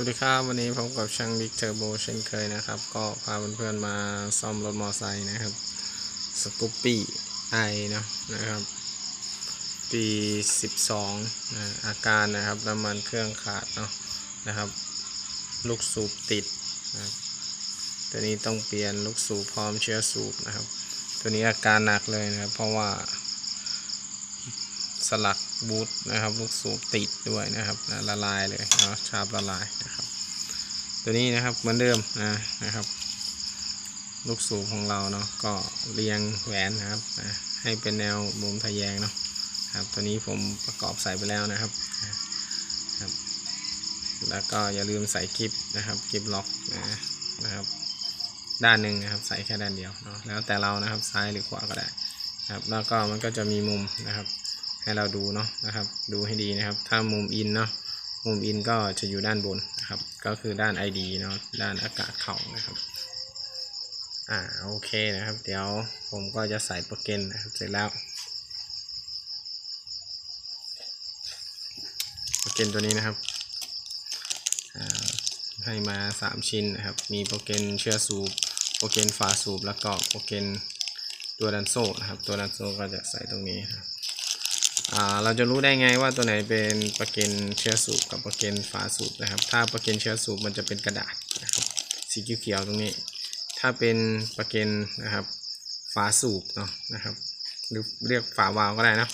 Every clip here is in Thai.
วัสดีครับ วันนี้พบกับช่างบิ๊กเทอร์โบเช่นเคยนะครับ ก็พาเพื่อนๆมาซ่อมรถมอไซค์นะครับสกูปปี้ไอนะนะครับ ปี 12นะอาการนะครับน้ำมันเครื่องขาดเนาะนะครับ ลูกสูบติดนะครับตัวนี้ต้องเปลี่ยนลูกสูบพร้อมเชื้อสูบนะครับ ตัวนี้อาการหนักเลยนะครับ เพราะว่า สลักบูทนะครับ ลูกสูบติดด้วยนะครับนะละลายเลยเนาะชาบละลายนะครับ ตัวนี้นะครับเหมือนเดิมนะนะครับ ลูกสูบของเราเนาะก็เรียงแหวนนะครับนะให้เป็นแนวมุมทะแยงเนาะครับตัวนี้ผมประกอบใส่ไปแล้วนะครับนะครับ แล้วก็อย่าลืมใส่กิฟนะครับกิฟล็อกนะนะครับ ด้านหนึ่งนะครับใส่แค่ด้านเดียวเนาะแล้วแต่เรานะครับซ้ายหรือขวาก็ได้ครับแล้วก็มันก็จะมีมุมนะครับ ให้เราดูเนาะนะครับ ดูให้ดีนะครับ ถ้ามุมอินเนาะมุมอินก็จะอยู่ด้านบนนะครับ ก็คือด้าน ID เนาะด้านอากาศเข้านะครับอ่าโอเคนะครับ เดี๋ยวผมก็จะใส่โปรเกนนะครับเสร็จแล้วโปรเกนตัวนี้นะครับอ่าให้มา 3 ชิ้นนะครับ มีโปรเกนเชื้อสูบโปรเกนฝาสูบแล้วก็โปรเกนตัวดันโซ่นะครับ ตัวดันโซ่ก็จะใส่ตรงนี้ครับ เราจะรู้ได้ไงว่าตัวไหนเป็นประเกนเชื้อสูบกับประเกนฝาสูบนะครับ ถ้าประเกนเชื้อสูบมันจะเป็นกระดาษนะครับสีเขียวๆตรงนี้ ถ้าเป็นประเกนนะครับฝาสูบเนาะนะครับ หรือเรียกฝาวาล์วก็ได้นะ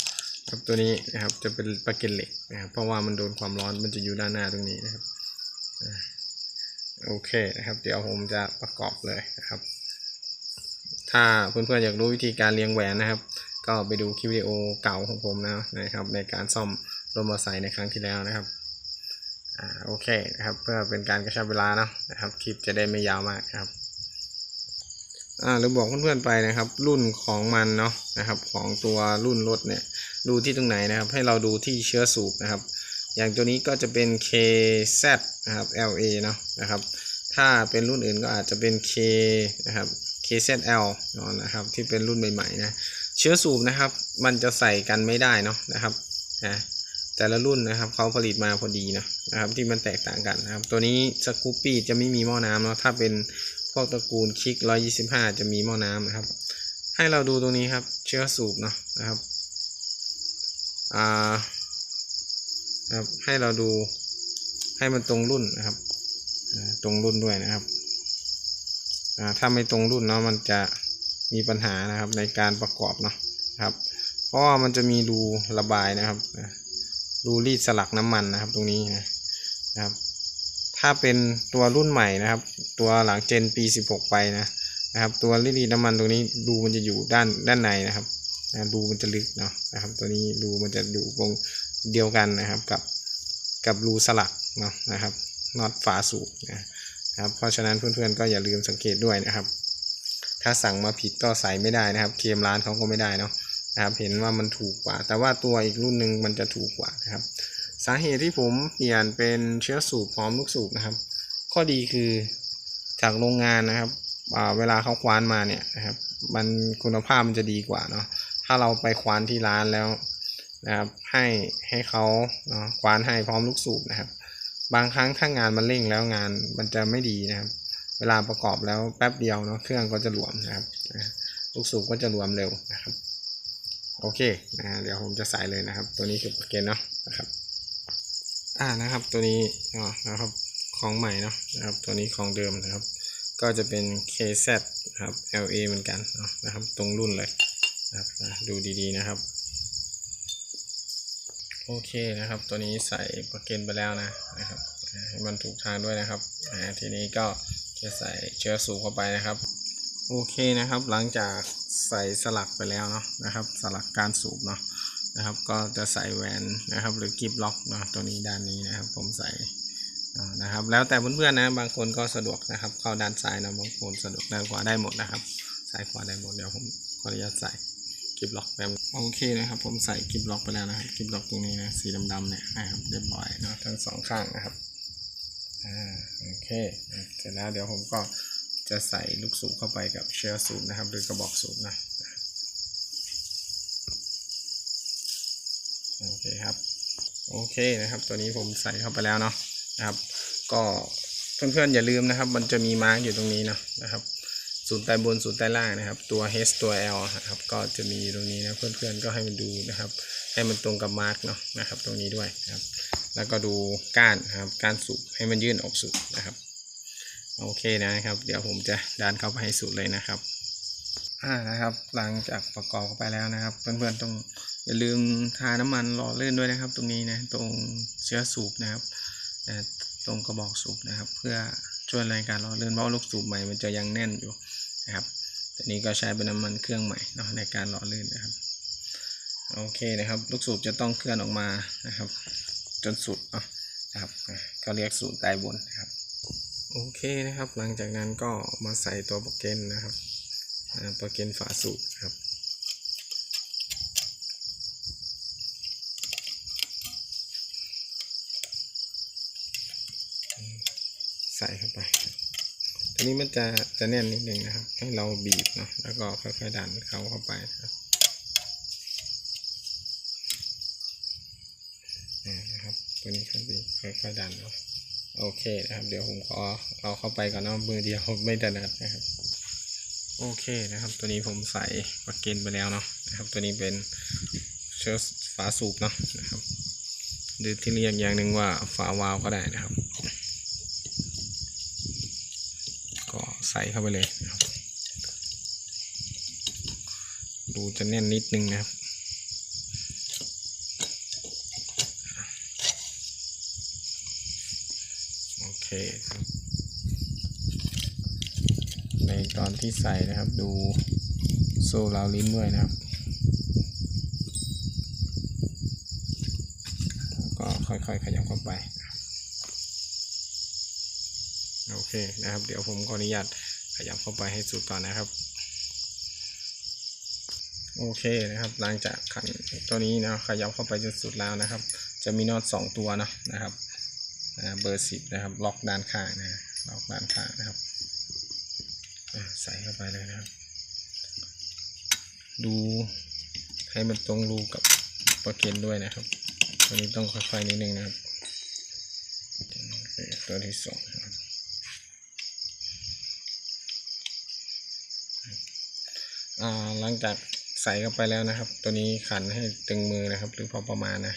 ครับตัวนี้นะครับจะเป็นประเกนเหล็กนะครับเพราะว่ามันโดนความร้อนมันจะอยู่ด้านหน้าตรงนี้นะครับโอเคนะครับ เดี๋ยวผมจะประกอบเลยนะครับ ถ้าเพื่อนๆอยากรู้วิธีการเรียงแหวนนะครับ ก็ไปดูคลิปวิดีโอเก่าของผมนะนะครับในการซ่อมรถมอเตอร์ไซค์ในครั้งที่แล้วนะครับอ่าโอเคนะครับเพื่อเป็นการกระชับเวลานะนะครับคลิปจะได้ไม่ยาวมากครับอ่าเราบอกเพื่อนๆไปนะครับ รุ่นของมันเนาะนะครับของตัวรุ่นรถเนี่ยดูที่ตรงไหนนะครับ ให้เราดูที่เชื้อสูบนะครับ อย่างตัวนี้ก็จะเป็น KZ นะครับ LA เนาะนะครับ ถ้าเป็นรุ่นอื่นก็อาจจะเป็น K นะครับ KZL เนาะนะครับที่เป็นรุ่นใหม่ๆนะ ชื้อสูบนะครับ มันจะใส่กันไม่ได้เนาะนะครับนะแต่ละรุ่นนะครับเขาผลิตมาพอดีนะนะครับที่มันแตกต่างกันนะครับ ตัวนี้สกูปปี้จะไม่มีหม้อน้ำเนาะถ้าเป็นพวกตระกูลคิก 125 จะมีหม้อน้ำนะครับ ให้เราดูตรงนี้ครับ เชื้อสูบเนาะนะครับอ่าครับให้เราดูให้มันตรงรุ่นนะครับตรงรุ่นด้วยนะครับอ่าถ้าไม่ตรงรุ่นเนาะมันจะ มีปัญหานะครับในการประกอบเนาะครับ เพราะว่ามันจะมีรูระบายนะครับรูรีดสลักน้ำมันนะครับตรงนี้นะครับ ถ้าเป็นตัวรุ่นใหม่นะครับ ตัวหลังเจนปี 16 ไปนะนะครับ ตัวรีดน้ำมันตรงนี้รูมันจะอยู่ด้านด้านในนะครับนะรูมันจะลึกเนาะนะครับ ตัวนี้รูมันจะอยู่ตรงเดียวกันนะครับกับกับรูสลักเนาะนะครับน็อตฝาสูบนะครับ เพราะฉะนั้นเพื่อนๆก็อย่าลืมสังเกตด้วยนะครับ ถ้าสั่งมาผิดก็ใส่ไม่ได้นะครับ เคมร้านเขาก็ไม่ได้เนาะนะครับ เห็นว่ามันถูกกว่า แต่ว่าตัวอีกรุ่นหนึ่งมันจะถูกกว่านะครับ สาเหตุที่ผมเปลี่ยนเป็นเชื้อสูบพร้อมลูกสูบนะครับ ข้อดีคือจากโรงงานนะครับเวลาเขาคว้านมาเนี่ยนะครับ มันคุณภาพมันจะดีกว่าเนาะ ถ้าเราไปคว้านที่ร้านแล้วนะครับ ให้ให้เขาเนาะคว้านให้พร้อมลูกสูบนะครับ บางครั้งถ้างานมันเร่งแล้วงานมันจะไม่ดีนะครับ วลาประกอบแล้วแป๊บเดียวเนาะเครื่องก็จะหลวมนะครับลูกสูบก็จะรวมเร็วนะครับโอเคนะเดี๋ยวผมจะใส่เลยนะครับ ตัวนี้คือปรเกนเนาะนะครับอ่านะครับตัวนี้อนะครับของใหม่เนาะนะครับตัวนี้ของเดิมนะครับ ก็จะเป็น KZ นะครับ LA เหมือนกันเนาะนะครับตรงรุ่นเลยนะครับดูดีๆนะครับโอเคนะครับ ตัวนี้ใส่ประเกนไปแล้วนะนะครับให้มันถูกทางด้วยนะครับทีนี้ก็ จะใส่เชื้อสูบเข้าไปนะครับ โอเคนะครับ หลังจากใส่สลักไปแล้วเนาะนะครับ สลักการสูบเนาะนะครับ ก็จะใส่แหวนนะครับ หรือกิฟล็อกเนาะตัวนี้ด้านนี้นะครับ ผมใส่นะครับ แล้วแต่เพื่อนๆนะบางคนก็สะดวกนะครับ เข้าด้านซ้ายนะบางคนสะดวกด้านขวาได้หมดนะครับซ้ายขวาได้หมดเดี๋ยวผมขออนุญาตใส่กิฟล็อกไปโอเคนะครับ ผมใส่กิฟล็อกไปแล้วนะครับกิฟล็อกตรงนี้นะสีดำๆเนี่ยนะครับเรียบร้อยเนาะทั้งสองข้างนะครับ อ่าโอเคเสร็จแล้วเดี๋ยวผมก็จะใส่ลูกสูบเข้าไปกับเชื้อสูบนะครับหรือกระบอกสูบนะโอเคครับโอเคนะครับ ตัวนี้ผมใส่เข้าไปแล้วเนาะนะครับ ก็เพื่อนๆอย่าลืมนะครับ มันจะมีมาร์กอยู่ตรงนี้เนาะนะครับศูนย์ใต้บนศูนย์ใต้ล่างนะครับ ตัว H ตัว L นะครับก็จะมีตรงนี้นะเพื่อนๆก็ให้มันดูนะครับ ให้มันตรงกับมาร์กเนาะนะครับ ตรงนี้ด้วยนะครับ แล้วก็ดูก้านครับก้านสูบให้มันยื่นออกสุดนะครับโอเคนะครับ เดี๋ยวผมจะดันเข้าไปให้สุดเลยนะครับอ่านะครับ หลังจากประกอบเข้าไปแล้วนะครับ เพื่อนๆต้องอย่าลืมทาน้ำมันหล่อลื่นด้วยนะครับ ตรงนี้นะตรงเชื้อสูบนะครับตรงกระบอกสูบนะครับ เพื่อช่วยในการหล่อลื่นเพราะลูกสูบใหม่มันจะยังแน่นอยู่นะครับตัวนี้ก็ใช้เป็นน้ำมันเครื่องใหม่เนาะในการหล่อลื่นนะครับโอเคนะครับ ลูกสูบจะต้องเคลื่อนออกมานะครับ จนสุดนะนะครับก็เรียกสูตรใต้บนนะครับโอเคนะครับ หลังจากนั้นก็มาใส่ตัวโปรเกนนะครับโปรเกนฝาสูบครับใส่เข้าไปครับตัวนี้มันจะจะแน่นนิดนึงนะครับ ให้เราบีบเนาะแล้วก็ค่อยๆดันเขาเข้าไปนะครับอ่า นะครับ ตัวนี้ค่อยบีค่อยๆดันเนาะโอเคนะครับ เดี๋ยวผมขอเอาเข้าไปก่อนเนาะมือเดียวไม่ถนัดนะครับ โอเคนะครับ ตัวนี้ผมใส่ปลักเกนไปแล้วเนาะนะครับ ตัวนี้เป็นเชื้อฝาสูบเนาะนะครับหรือที่เรียกอย่างหนึ่งว่าฝาวาล์วก็ได้นะครับ ก็ใส่เข้าไปเลยนะครับ ดูจะแน่นนิดนึงนะครับ เค ในตอนที่ใส่นะครับดูโซ่ราวลิ้นด้วยนะครับ ก็ค่อยๆขยับเข้าไป โอเคนะครับ เดี๋ยวผมขออนุญาตขยับเข้าไปให้สุดก่อนนะครับ โอเคนะครับ หลังจากขันตัวนี้นะขยับเข้าไปจนสุดแล้วนะครับ จะมีน็อตสองตัวนะนะครับ เบอร์สิบนะครับ ล็อกด้านข้างนะล็อกด้านข้างนะครับใส่เข้าไปเลยนะครับ ดูให้มันตรงรูกับปลั๊กเกนด้วยนะครับตัวนี้ต้องค่อยๆนิดนึงนะครับตัวที่สองนะครับหลังจากใส่เข้าไปแล้วนะครับ ตัวนี้ขันให้ตึงมือนะครับ หรือพอประมาณนะ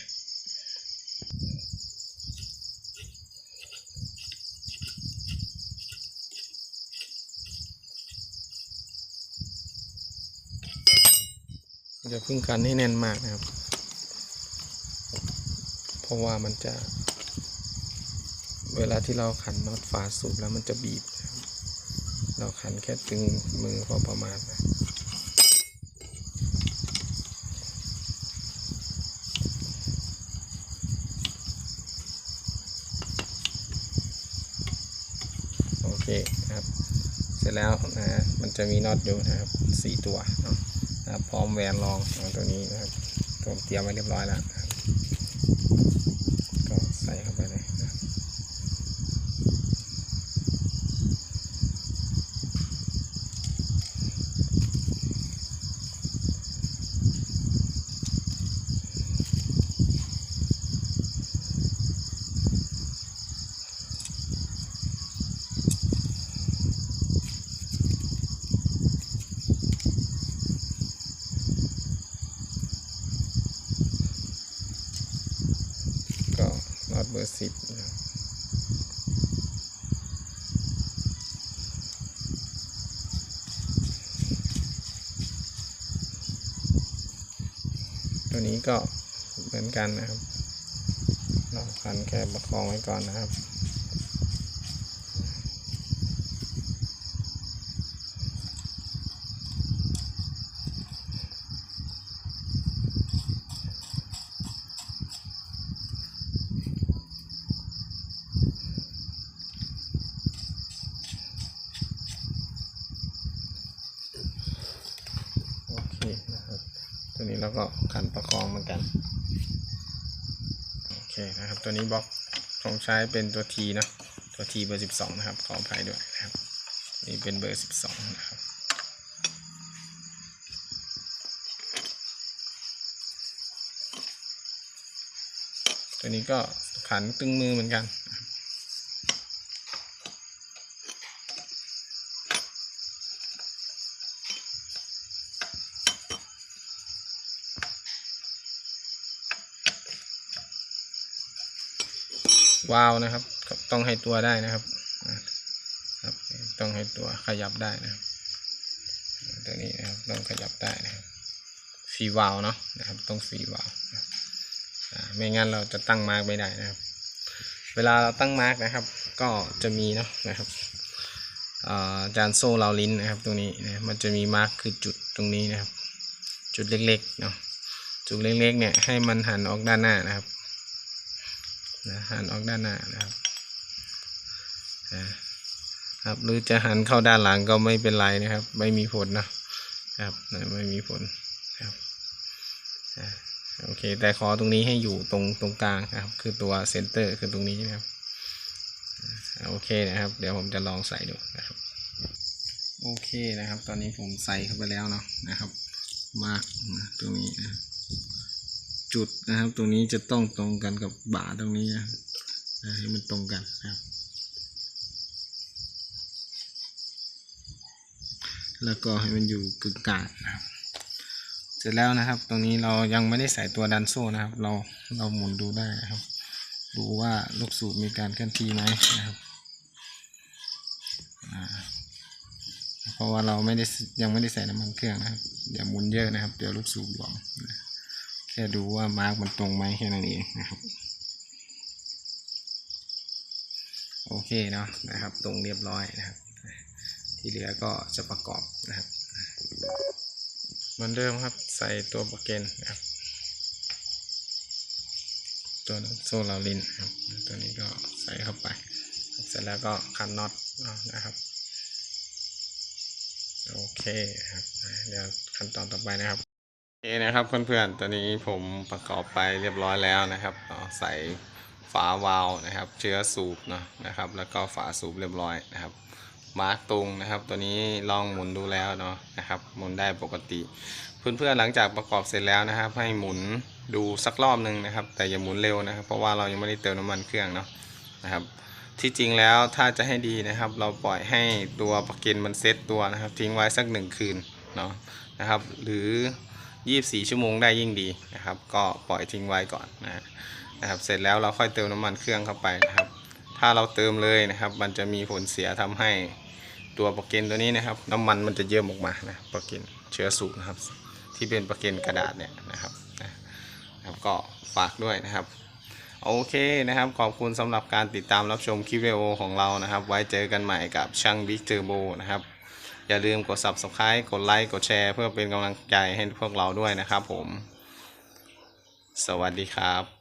อย่าพึ่งกันให้แน่นมากนะครับ เพราะว่ามันจะ เวลาที่เราขันน็อตฝาสูบแล้วมันจะบีบ เราขันแค่ตึงมือพอประมาณนะโอเคครับ เสร็จแล้วนะมันจะมีน็อตอยู่นะครับสี่ตัวเนาะ นะครับพร้อมแหวนรองของตัวนี้นะครับผมเตรียมไว้เรียบร้อยแล้วนะครับก็ใส่เข้าไปเลยนะครับก็น็อตเบอร์สิบนะครับ ตัวนี้ก็เหมือนกันนะครับเราคันแค่ประคองไว้ก่อนนะครับ โอเคนะครับ ตัว นี้เราก็ขันประคองเหมือนกัน โอเคนะครับ ตัวนี้บล็อกของใช้เป็นตัว T เนะตัว T เบอร์สิบสองนะครับ ขออภัยด้วยนะครับ นี่เป็นเบอร์สิบสองนะครับตัวนี้ก็ขันตึงมือเหมือนกัน วาวนะครับ ต้องให้ตัวได้นะครับครับ ต้องให้ตัวขยับได้นะครับตัวนี้นะครับต้องขยับได้นะครับฟีวาวเนาะนะครับต้องฟีวาวไม่งั้นเราจะตั้งมาร์กไม่ได้นะครับ เวลาเราตั้งมาร์กนะครับ ก็จะมีเนาะนะครับอาจานโซ่เราลิ้นนะครับตรงนี้นะมันจะมีมาร์กคือจุดตรงนี้นะครับ จุดเล็กๆเนาะจุดเล็กๆเนี่ยให้มันหันออกด้านหน้านะครับ นะหันออกด้านหน้านะครับนะครับหรือจะหันเข้าด้านหลังก็ไม่เป็นไรนะครับ ไม่มีผลนะครับนะไม่มีผลนะครับโอเค แต่ขอตรงนี้ให้อยู่ตรงตรงกลางครับ คือตัวเซนเตอร์คือตรงนี้นะครับโอเคนะครับ เดี๋ยวผมจะลองใส่ดูนะครับ โอเคนะครับ ตอนนี้ผมใส่เข้าไปแล้วเนาะนะครับ มากนะตรงนี้นะครับ จุดนะครับ ตรงนี้จะต้องตรงกันกับบ่าตรงนี้นะให้มันตรงกันนะครับ แล้วก็ให้มันอยู่กึ่งกลางนะครับเสร็จแล้วนะครับ ตรงนี้เรายังไม่ได้ใส่ตัวดันโซ่นะครับ เราเราหมุนดูได้นะครับ ดูว่าลูกสูบมีการเคลื่อนที่ไหมนะครับเพราะว่าเราไม่ได้ยังไม่ได้ใส่น้ำมันเครื่องนะครับอย่าหมุนเยอะนะครับ เดี๋ยวลูกสูบหลวมนะ ค่ดูว่ามาร์กมันตรงไหมแค่นั้นเองนะครับโอเคเนาะนะครับ ตรงเรียบร้อยนะครับ ที่เหลือก็จะประกอบนะครับเหมือนเดิมครับใส่ตัวปรเกนนะครับ ตัวโซลารินนะครับ ตัวนี้ก็ใส่เข้าไปเสร็จแล้วก็คันน็อตนะครับโอเคครับเดี๋ยวขั้นตอนต่อไปนะครับ เคนะครับเพื่อนๆ ตอนนี้ผมประกอบไปเรียบร้อยแล้วนะครับเอาใส่ฝาวาล์วนะครับ เชื้อสูบเนาะนะครับ แล้วก็ฝาสูบเรียบร้อยนะครับ มาร์กตรงนะครับ ตัวนี้ลองหมุนดูแล้วเนาะนะครับ หมุนได้ปกติ เพื่อนๆหลังจากประกอบเสร็จแล้วนะครับ ให้หมุนดูสักรอบหนึ่งนะครับ แต่อย่าหมุนเร็วนะครับ เพราะว่าเรายังไม่ได้เติมน้ำมันเครื่องเนาะนะครับ ที่จริงแล้วถ้าจะให้ดีนะครับ เราปล่อยให้ตัวปลั๊กอินมันเซตตัวนะครับ ทิ้งไว้สักหนึ่งคืนเนาะนะครับ หรือ 24 ชั่วโมงได้ยิ่งดีนะครับ ก็ปล่อยทิ้งไว้ก่อนนะนะครับ เสร็จแล้วเราค่อยเติมน้ำมันเครื่องเข้าไปนะครับ ถ้าเราเติมเลยนะครับ มันจะมีผลเสียทำให้ตัวปลั๊กอินตัวนี้นะครับ น้ำมันมันจะเยิ้มออกมานะปลั๊กอินเชื้อสูบนะครับ ที่เป็นปลั๊กอินกระดาษเนี่ยนะครับนะครับ ก็ฝากด้วยนะครับโอเคนะครับ ขอบคุณสำหรับการติดตามรับชมคลิปวิดีโอของเรานะครับ ไว้เจอกันใหม่กับช่างบิ๊กเทอร์โบนะครับ อย่าลืมกด subscribe กดไลค์กดแชร์เพื่อเป็นกำลังใจให้พวกเราด้วยนะครับผม สวัสดีครับ